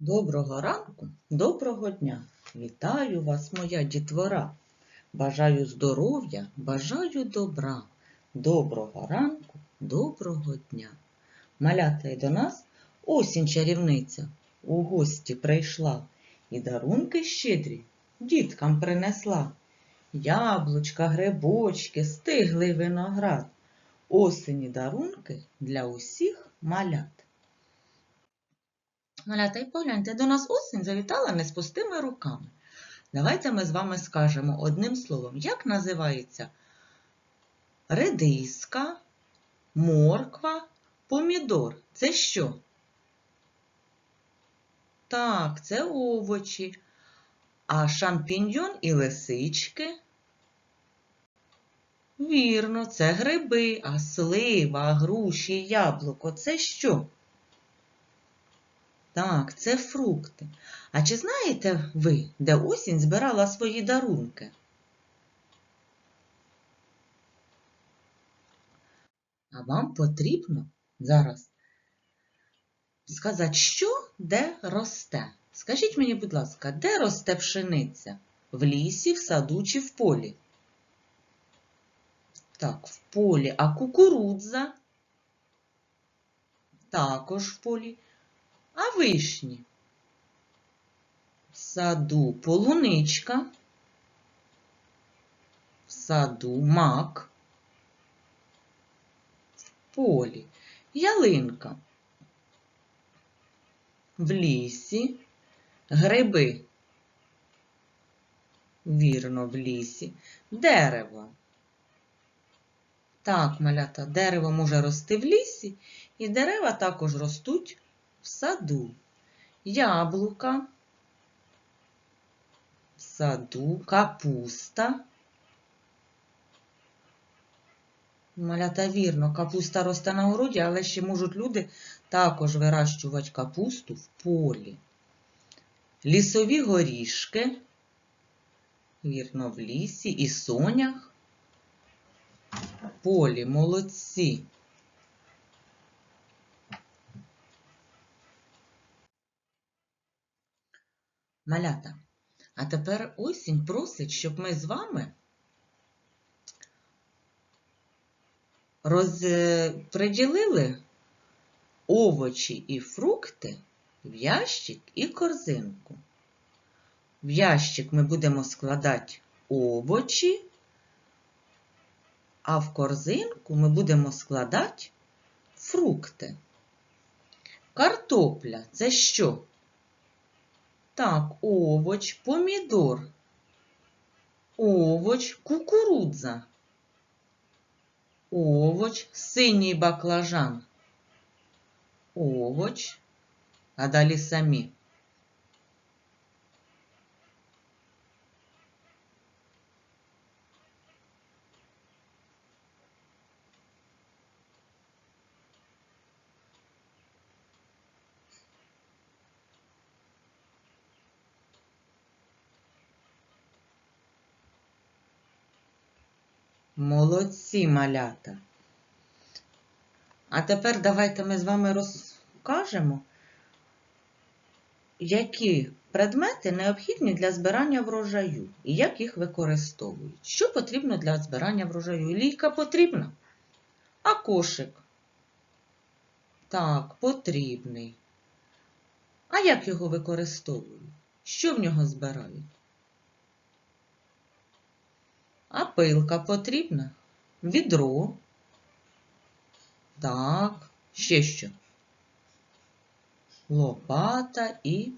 Доброго ранку, доброго дня. Вітаю вас, моя дітвора. Бажаю здоров'я, бажаю добра. Доброго ранку, доброго дня. Малята й до нас осінь чарівниця у гості прийшла і дарунки щедрі діткам принесла. Яблучка, грибочки, стиглий виноград. Осені дарунки для усіх малят. Малята, і погляньте, до нас осінь завітала не з пустими руками. Давайте ми з вами скажемо одним словом, як називається редиска, морква, помідор. Це що? Так, це овочі. А шампіньйон і лисички? Вірно, це гриби, а слива, груші, яблуко це що? Так, це фрукти. А чи знаєте ви, де осінь збирала свої дарунки? А вам потрібно зараз сказати, що де росте. Скажіть мені, будь ласка, де росте пшениця? В лісі, в саду чи в полі? Так, в полі. А кукурудза? Також в полі. А вишні? В саду полуничка, в саду мак, в полі ялинка, в лісі гриби. Вірно, в лісі дерево. Так, малята, дерево може рости в лісі, і дерева також ростуть в саду. Яблука, в саду, капуста. Малята вірно, капуста росте на городі, але ще можуть люди також вирощувати капусту в полі. Лісові горішки, вірно, в лісі і сонях. Полі молодці. Малята. А тепер осінь просить, щоб ми з вами розподілили овочі і фрукти в ящик і корзинку. В ящик ми будемо складати овочі, а в корзинку ми будемо складати фрукти. Картопля це що? Так, овоч, помідор, овоч, кукурудза, овоч, синій баклажан, овоч, а далі самі. Молодці малята. А тепер давайте ми з вами розкажемо, які предмети необхідні для збирання врожаю і як їх використовують. Що потрібно для збирання врожаю? Лійка потрібна, а кошик? Так, потрібний. А як його використовують? Що в нього збирають? А пилка потрібна? Відро. Так, ще що? Лопата і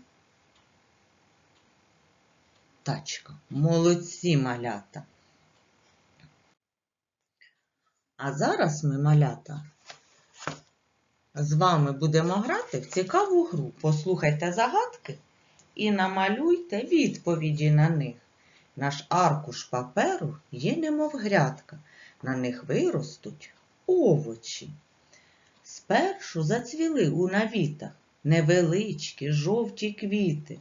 тачка. Молодці малята. А зараз ми, малята, з вами будемо грати в цікаву гру. Послухайте загадки і намалюйте відповіді на них. Наш аркуш паперу є немов грядка, на них виростуть овочі. Спершу зацвіли у навітах невеличкі жовті квіти.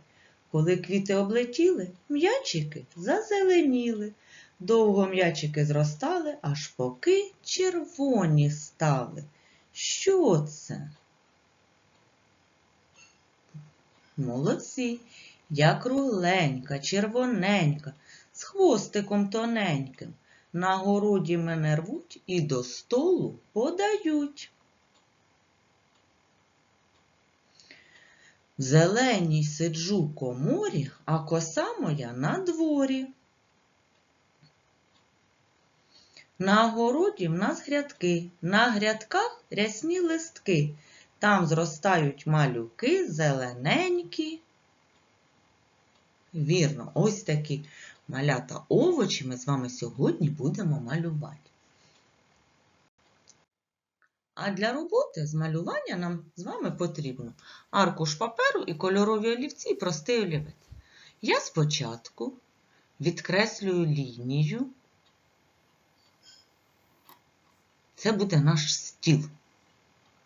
Коли квіти облетіли, м'ячики зазеленіли. Довго м'ячики зростали, аж поки червоні стали. Що це? Молодці. Я кругленька, червоненька, з хвостиком тоненьким. На городі мене рвуть і до столу подають. В зеленій сиджу коморі, а коса моя на дворі. На городі в нас грядки, на грядках рясні листки. Там зростають малюки зелененькі. Вірно, ось такі малята овочі ми з вами сьогодні будемо малювати. А для роботи з малювання нам з вами потрібно аркуш паперу і кольорові олівці і простий олівець. Я спочатку відкреслюю лінію. Це буде наш стіл,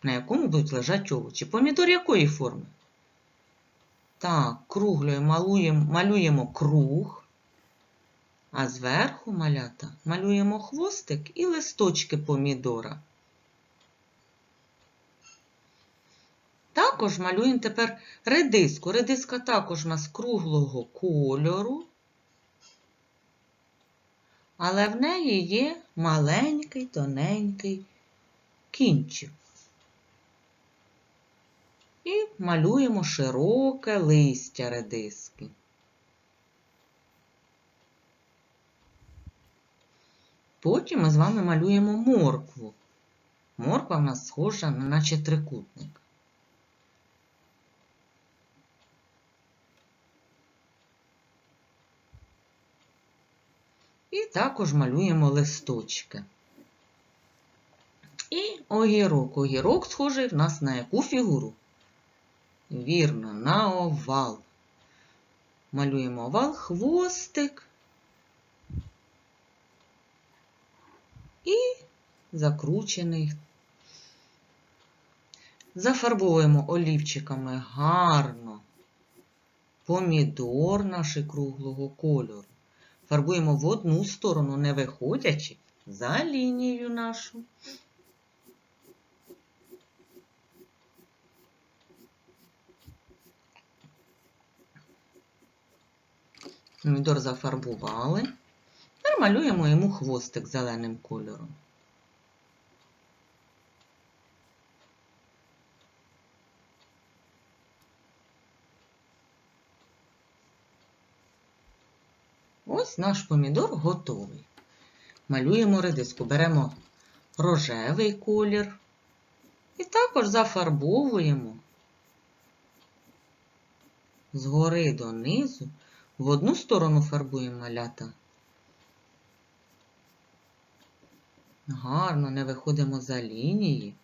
на якому будуть лежати овочі. Помідор якої форми? Так, круглою малюємо, малюємо круг, а зверху малята малюємо хвостик і листочки помідора. Також малюємо тепер редиску. Редиска також у нас круглого кольору, але в неї є маленький тоненький кінчик. І малюємо широке листя редиски. Потім ми з вами малюємо моркву. Морква в нас схожа, наче трикутник. І також малюємо листочки. І огірок. Огірок схожий в нас на яку фігуру? Вірно, на овал. Малюємо овал, хвостик і закручений. Зафарбовуємо олівчиками гарно помідор наш круглого кольору. Фарбуємо в одну сторону, не виходячи за лінію нашу. Помідор зафарбували. Тепер малюємо йому хвостик зеленим кольором. Ось наш помідор готовий. Малюємо редиску, беремо рожевий колір і також зафарбовуємо згори донизу. В одну сторону фарбуємо малята. Гарно не виходимо за лінії.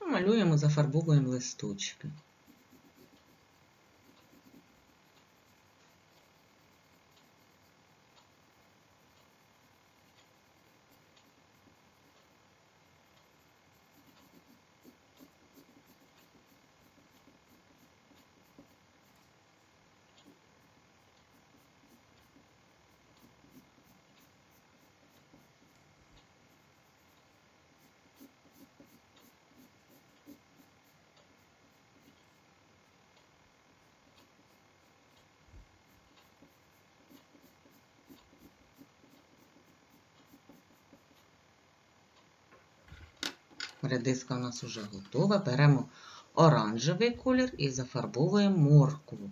Малюємо, зафарбовуємо листочки. Редиска у нас вже готова. Беремо оранжевий колір і зафарбовуємо моркву.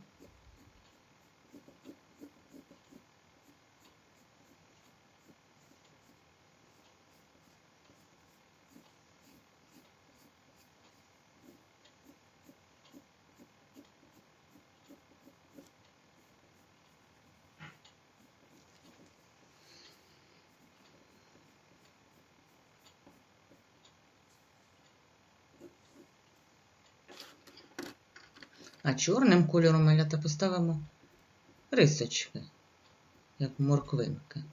А чорним кольором малята поставимо рисочки, як морквинки.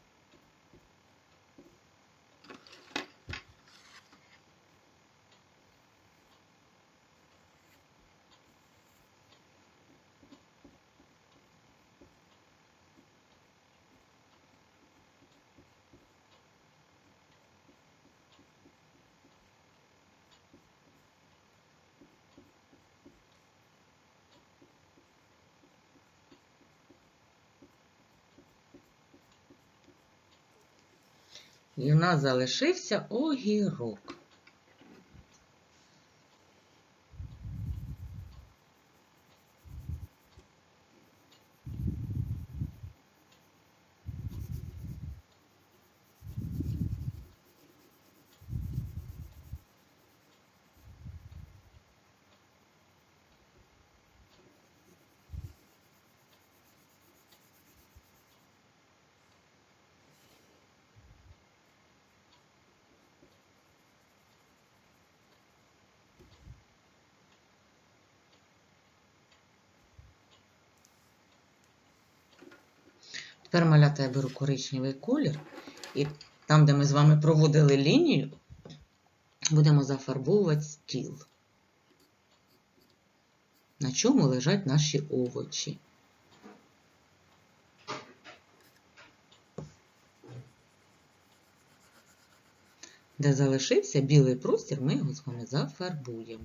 І в нас залишився огірок. Тепер малята я беру коричневий колір, і там, де ми з вами проводили лінію, будемо зафарбовувати стіл, на чому лежать наші овочі. Де залишився білий простір, ми його з вами зафарбуємо.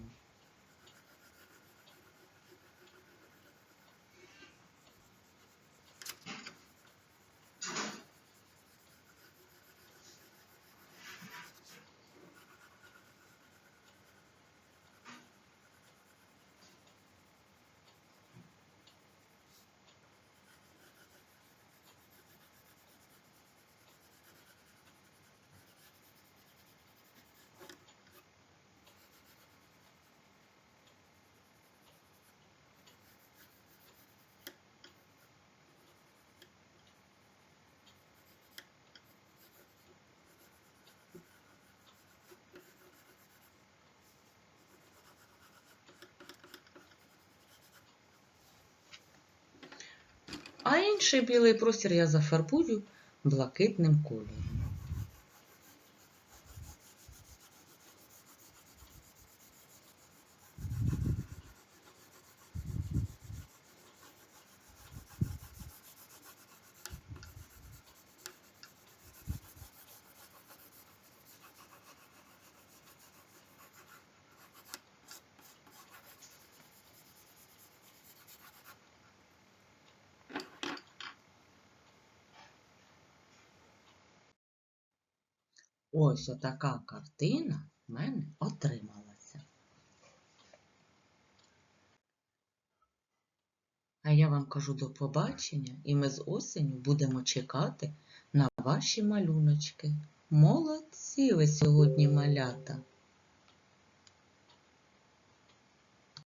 А інший білий простір я зафарбую блакитним кольором. Ось отака картина в мене отрималася. А я вам кажу до побачення, і ми з осеню будемо чекати на ваші малюночки. Молодці ви сьогодні малята!